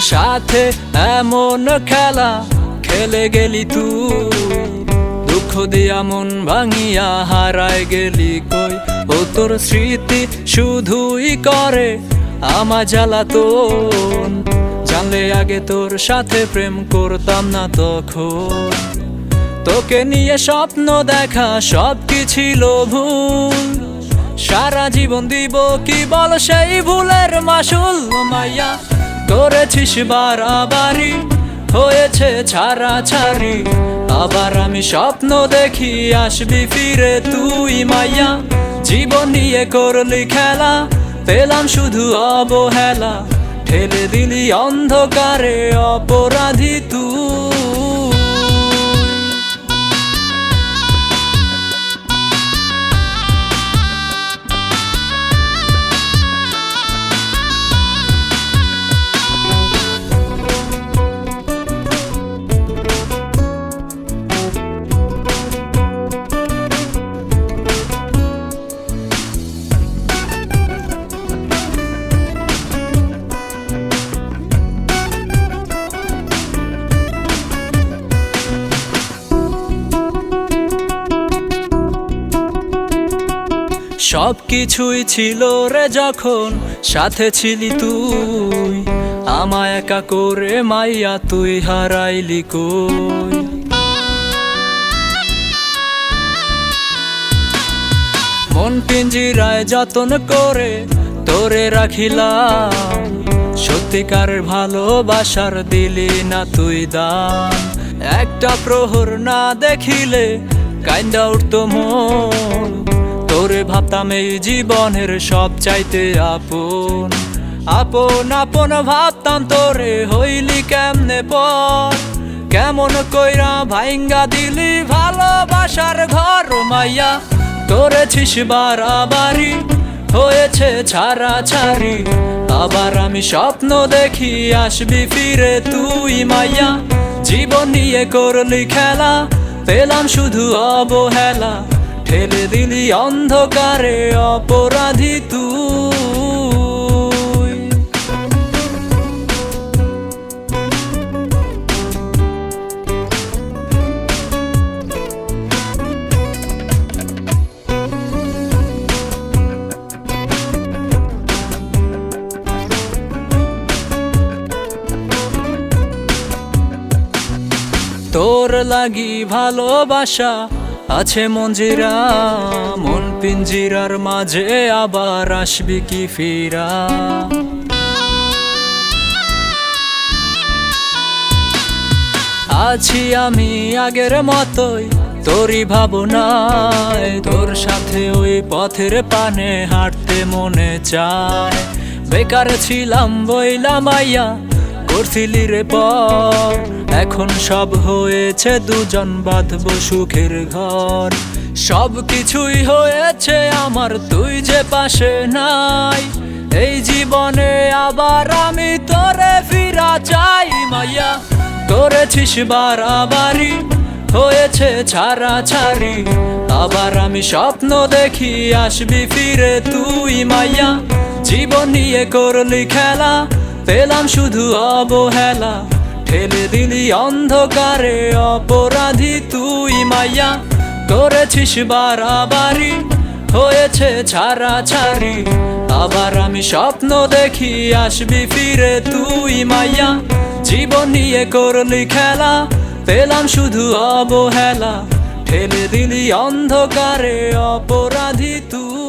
সাথে এমন খেলা খেলে গেলি তুই দুঃখ দিয়া মন ভাঙিয়া হারায় গেলি কই? ও তোর স্মৃতি শুধুই করে আমা জ্বালাতন জানলে আগে তোর সাথে প্রেম করতাম না তখন। তোকে নিয়ে স্বপ্ন দেখা সব কি ছিল ভুল। সারা জীবন দিব কি বল সেই ভুলের মাসুল মাইয়া। করেছিস বাড়াবাড়ি হয়েছে ছাড়া ছাড়ি আবার আমি স্বপ্ন দেখি আসবি ফিরে তুই মাইয়া। জীবন নিয়ে করলি খেলা, পেলাম শুধু অবহেলা। ঠেলে দিলি অন্ধকারে অপরাধী তুই। সব কিছুই ছিল রে যখন সাথে ছিলি তুই। আমায় একা করে মাইয়া তুই হারাইলি কই? মন পিঞ্জিরায় যতন করে তোরে রাখিলাম। সত্যিকার ভালোবাসার দিলি না তুই দান একটা প্রহর না দেখিলে কাইন্দা উঠতো মন। তোরে ভাবতাম এই জীবনের সব চাইতে আপন। আপন আপন ভাবতাম তোরে হইলি কেমনে পর? কেমন কইরা ভাইঙ্গা দিলি ভালোবাসার ঘর মাইয়া। করেছিস বাড়াবাড়ি, হয়েছে ছাড়া ছাড়ি আবার আমি স্বপ্ন দেখি আসবি ফিরে তুই মাইয়া। জীবন নিয়ে করলি খেলা, পেলাম শুধু অবহেলা। ঠেলে দিলি অন্ধকারে অপরাধী তুই। তোর লাগি ভালোবাসা আছে মঞ্জিরা মন পিঞ্জিরার মাঝে আবার আসবি কি ফিরা? আছি আমি আগের মতোই, তোরই ভাবনায়, তোর সাথে ওই পথের পানে হাঁটতে মনে চায়। বেকার ছিলাম, বইলাম আইয়া করছিলি রে পর এখন সব হয়েছে দুজন বাঁধব সুখের ঘর। সব কিছুই হয়েছে আমার, তুই যে পাশে নাই। এই জীবনে আবার আমি তোরে ফিরা চাই, মাইয়া। করেছিস বাড়াবাড়ি, হয়েছে ছাড়া ছাড়ি আবার আমি স্বপ্ন দেখি, আসবি ফিরে তুই, মাইয়া। জীবন নিয়ে করলি খেলা পেলাম শুধু অবহেলা। ঠেলে দিলি অন্ধকারে অপরাধী তুই মাইয়া। করেছিস বাড়াবাড়ি, হয়েছে ছাড়া ছাড়ি আবার আমি স্বপ্ন দেখি আসবি ফিরে তুই মাইয়া। জীবন নিয়ে করলি খেলা, পেলাম শুধু অবহেলা। ঠেলে দিলি অন্ধকারে অপরাধী তুই